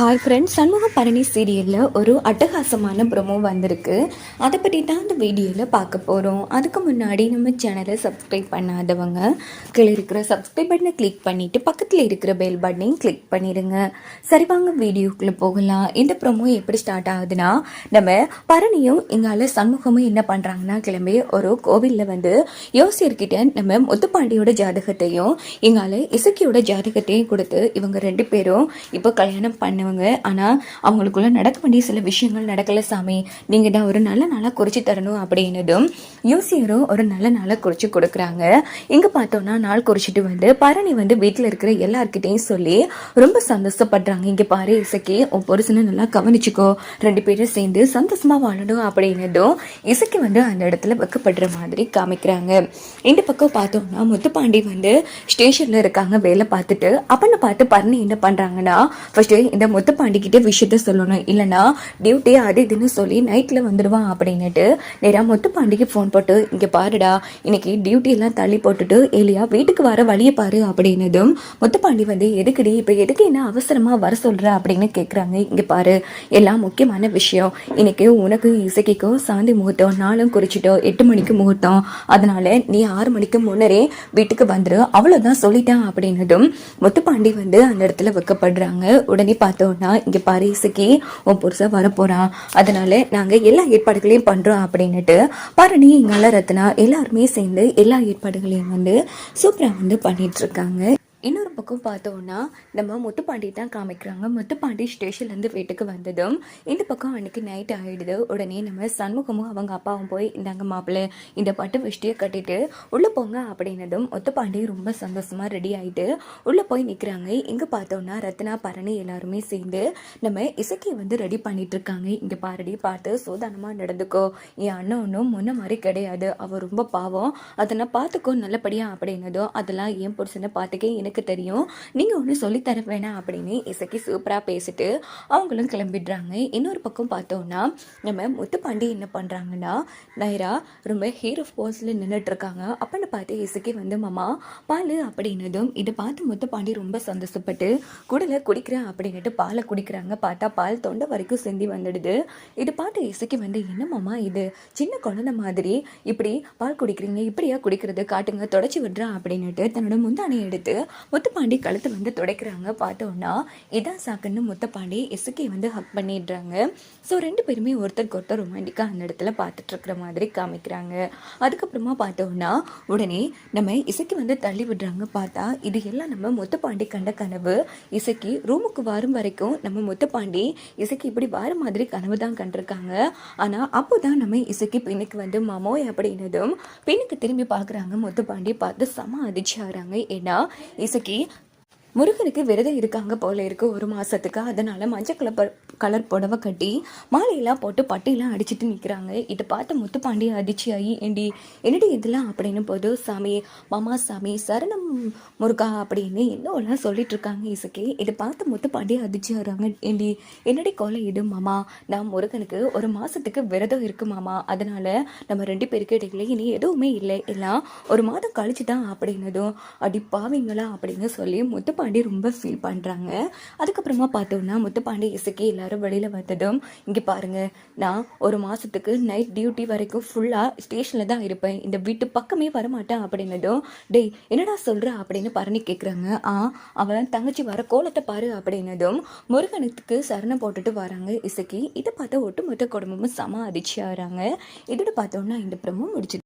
Hi friends Shanmuga Bharani சீரியலில் ஒரு அட்டகாசமான ப்ரொமோ வந்திருக்கு. அதை பற்றி தான் இந்த வீடியோவில் பார்க்க போகிறோம் அதுக்கு முன்னாடி நம்ம சேனலை சப்ஸ்கிரைப் பண்ணாதவங்க கீழே இருக்கிற சப்ஸ்கிரைப் பட்டனை கிளிக் பண்ணிவிட்டு பக்கத்தில் இருக்கிற பெல் பட்டனையும் கிளிக் பண்ணிடுங்க சரி வாங்க வீடியோக்குள்ளே போகலாம். இந்த ப்ரொமோ எப்படி ஸ்டார்ட் ஆகுதுன்னா நம்ம பரணியும் எங்களால் சண்முகமும் என்ன பண்ணுறாங்கன்னா கிளம்பி ஒரு கோவிலில் வந்து யோசியர்கிட்ட நம்ம முத்துப்பாண்டியோட ஜாதகத்தையும் எங்களால் இசக்கியோட ஜாதகத்தையும் கொடுத்து இவங்க ரெண்டு பேரும் இப்போ கல்யாணம் பண்ணுவாங்க ஆனால் அவங்களுக்குள்ள நடக்க வேண்டிய சில விஷயங்கள் நடக்கல சாமி. நீங்கள் தான் ஒரு நல்ல நாளாக குறித்து தரணும் அப்படின்னதும் யோசியரும் ஒரு நல்ல நாளாக குறித்து கொடுக்குறாங்க. இங்கே பார்த்தோன்னா நாள் குறிச்சிட்டு வந்து பரணி வந்து வீட்டில் இருக்கிற எல்லாருக்கிட்டையும் சொல்லி ரொம்ப சந்தோஷப்படுறாங்க. இங்கே பாரு இசக்கி உன் பொருசனை நல்லா கவனிச்சுக்கோ. ரெண்டு பேரும் சேர்ந்து சந்தோஷமாக வாழணும் அப்படின்னதும் இசக்கி வந்து அந்த இடத்துல வைக்கப்படுற மாதிரி காமிக்கிறாங்க. இந்த பக்கம் பார்த்தோம்னா முத்துப்பாண்டி வந்து ஸ்டேஷனில் இருக்காங்க வேலை பார்த்துட்டு. அப்படின்னு பார்த்து பரணி என்ன பண்ணுறாங்கன்னா ஃபஸ்ட்டு இந்த முத்துப்பாண்டி கிட்ட விஷயத்த சொல்லணும். இல்லைன்னா டியூட்டி அது இதுன்னு சொல்லி நைட்டில் வந்துடுவான் அப்படின்னுட்டு நேராக முத்துப்பாண்டிக்கு ஃபோன் போட்டு இங்கே பாருடா இன்னைக்கு டியூட்டியெல்லாம் தள்ளி போட்டுட்டு ஏலியா வீட்டுக்கு வர வழியை பாரு அப்படின்னதும் முத்துப்பாண்டி வந்து எதுக்குடி இப்போ எதுக்கு என்ன அவசரமாக வர சொல்கிற அப்படின்னு கேட்குறாங்க இங்கே பாரு எல்லாம் முக்கியமான விஷயம். இன்னைக்கு உனக்கு இசைக்கும் சாந்தி முகூர்த்தம் நாளும் குறிச்சிட்டோ எட்டு மணிக்கு முகூர்த்தம். அதனால நீ ஆறு மணிக்கு முன்னரே வீட்டுக்கு வந்துரு. அவ்வளோதான் சொல்லிட்டேன் அப்படின்னதும் முத்துப்பாண்டி வந்து அந்த இடத்துல வைக்கப்படுறாங்க. உடனே பார்த்து பார்த்தோம்னா இங்கே பாரிஸுக்கு உன் புருஷன் வரப்போறான். அதனால நாங்கள் எல்லா ஏற்பாடுகளையும் பண்ணுறோம் அப்படின்னுட்டு பரணி இங்கால ரத்னா எல்லாருமே சேர்ந்து எல்லா ஏற்பாடுகளையும் வந்து சூப்பராக வந்து பண்ணிட்டு இருக்காங்க. இன்னொரு பக்கம் பார்த்தோன்னா நம்ம முத்துப்பாண்டி தான் காமிக்கிறாங்க. முத்துப்பாண்டி ஸ்டேஷன்லேருந்து வீட்டுக்கு வந்ததும் இந்த பக்கம் அன்னைக்கு நைட் ஆகிடுது உடனே நம்ம சண்முகமும் அவங்க அப்பாவும் போய் இந்தாங்க மாப்பிள்ளை இந்த பட்டு வெஷ்டியை கட்டிட்டு உள்ளே போங்க அப்படின்னதும் முத்துப்பாண்டி ரொம்ப சந்தோஷமாக ரெடி ஆகிட்டு உள்ளே போய் நிற்கிறாங்க இங்கே பார்த்தோன்னா ரத்னா பரணி எல்லாருமே சேர்ந்து நம்ம இசைக்கு வந்து ரெடி பண்ணிட்டு இருக்காங்க. இங்கே பாரடி பார்த்து சோதானமாக நடந்துக்கோ. என் அண்ணன் ஒன்றும் முன்ன மாதிரி கிடையாது. அவள் ரொம்ப பாவம். அதை நான் பார்த்துக்கோ நல்லபடியா அப்படின்னதும் அதெல்லாம் என் புருஷனை பார்த்துக்கே எனக்கு தெரியும். நீங்கள் ஒன்றும் சொல்லித்தர வேணாம் அப்படின்னு இசைக்கு சூப்பராக பேசிட்டு அவங்களும் கிளம்பிடுறாங்க. இன்னொரு பக்கம் பார்த்தோன்னா நம்ம முத்துப்பாண்டி என்ன பண்ணுறாங்கன்னா நைரா ரொம்ப ஹீரோ போஸில் நின்றுட்டு இருக்காங்க அப்படின்னு பார்த்து இசைக்கு வந்து மாமா பால் அப்படின்னதும் இதை பார்த்து முத்துப்பாண்டி ரொம்ப சந்தோஷப்பட்டு குடலை குடிக்கிறேன் அப்படின்னுட்டு பாலை குடிக்கிறாங்க. பார்த்தா பால் தொண்டை வரைக்கும் சிந்தி வந்துடுது. இது பார்த்து இசைக்கு வந்து என்ன மாமா இது? சின்ன குழந்தை மாதிரி. இப்படி பால் குடிக்கிறீங்க இப்படியா குடிக்கிறது? காட்டுங்க தொடச்சி விடுறா அப்படின்னுட்டு தன்னோட முந்தானையை எடுத்து முத்துப்பாண்டி கழுத்து வந்து துடைக்கிறாங்க பார்த்தோன்னா இதான் சாக்குன்னு முத்துப்பாண்டி இசுக்கி வந்து ஹக் பண்ணிடுறாங்க. ஸோ ரெண்டு பேருமே ஒருத்தருக்கு ஒருத்தர் ரொமான்டிக்காக அந்த இடத்துல பார்த்துட்டு இருக்கிற மாதிரி காமிக்கிறாங்க. அதுக்கப்புறமா பார்த்தோன்னா உடனே நம்ம இசைக்கு வந்து தள்ளி விடுறாங்க பார்த்தா இது எல்லாம் நம்ம முத்துப்பாண்டி கண்ட கனவு. இசைக்கு ரூமுக்கு வரும் வரைக்கும் நம்ம முத்துப்பாண்டி இசைக்கு இப்படி வர மாதிரி கனவு தான் கண்டிருக்காங்க. ஆனால் அப்போ தான் நம்ம இசைக்கு பெண்ணுக்கு வந்து மாமோய் அப்படின்னதும் பெண்ணுக்கு திரும்பி பார்க்குறாங்க முத்துப்பாண்டி பார்த்து செம அதிர்ச்சி ஆகிறாங்க ஏன்னா இசைக்கு முருகனுக்கு விரதம் இருக்காங்க போல இருக்கு ஒரு மாசத்துக்கு. அதனால மஞ்சள் கலர் கலர் புடவை கட்டி மாலையெல்லாம் போட்டு பட்டையெல்லாம் அடிச்சிட்டு நிற்கிறாங்க இதை பார்த்து முத்துப்பாண்டி அதிர்ச்சியாகி ஏண்டி என்னடி இதெல்லாம்? அப்படின்னு போது சாமி மாமா சாமி சரணம் முருகா அப்படின்னு என்னெல்லாம் சொல்லிட்டு இருக்காங்க இசுக்கே. இதை பார்த்து முத்துப்பாண்டி அதிர்ச்சி ஆகிறாங்க ஏண்டி என்னடி கொலை இது மாமா? நான் முருகனுக்கு ஒரு மாசத்துக்கு விரதம் இருக்கு மாமா. அதனால நம்ம ரெண்டு பேருக்கு இடையில இனி எதுவுமே இல்லை. எல்லாம் ஒரு மாதம் கழிச்சு தான் அப்படின்னதும் அடி பாவீங்களா அப்படின்னு சொல்லி முத்துப்பாண்டி ரொம்ப ஃபீல் பண்ணுறாங்க அதுக்கப்புறமா பார்த்தோம்னா முத்துப்பாண்டி இசைக்கு எல்லாரும் வெளியில் வந்ததும் இங்கே பாருங்க நான் ஒரு மாதத்துக்கு நைட் டியூட்டி வரைக்கும் ஃபுல்லாக ஸ்டேஷனில் தான் இருப்பேன். இந்த வீட்டு பக்கமே வரமாட்டேன் அப்படின்னதும் டேய் என்னடா சொல்கிற அப்படின்னு பரணி கேட்குறாங்க ஆ அவன் தங்கச்சி வர கோலத்தை பாரு அப்படின்னதும் முருகனுக்கு சரணம் போட்டுட்டு வராங்க இசைக்கு. இதை பார்த்தா ஒட்டுமொத்த குடும்பமும் சம அதிர்ச்சி ஆகிறாங்க இதோட பார்த்தோம்னா இந்த பிரமும் முடிச்சு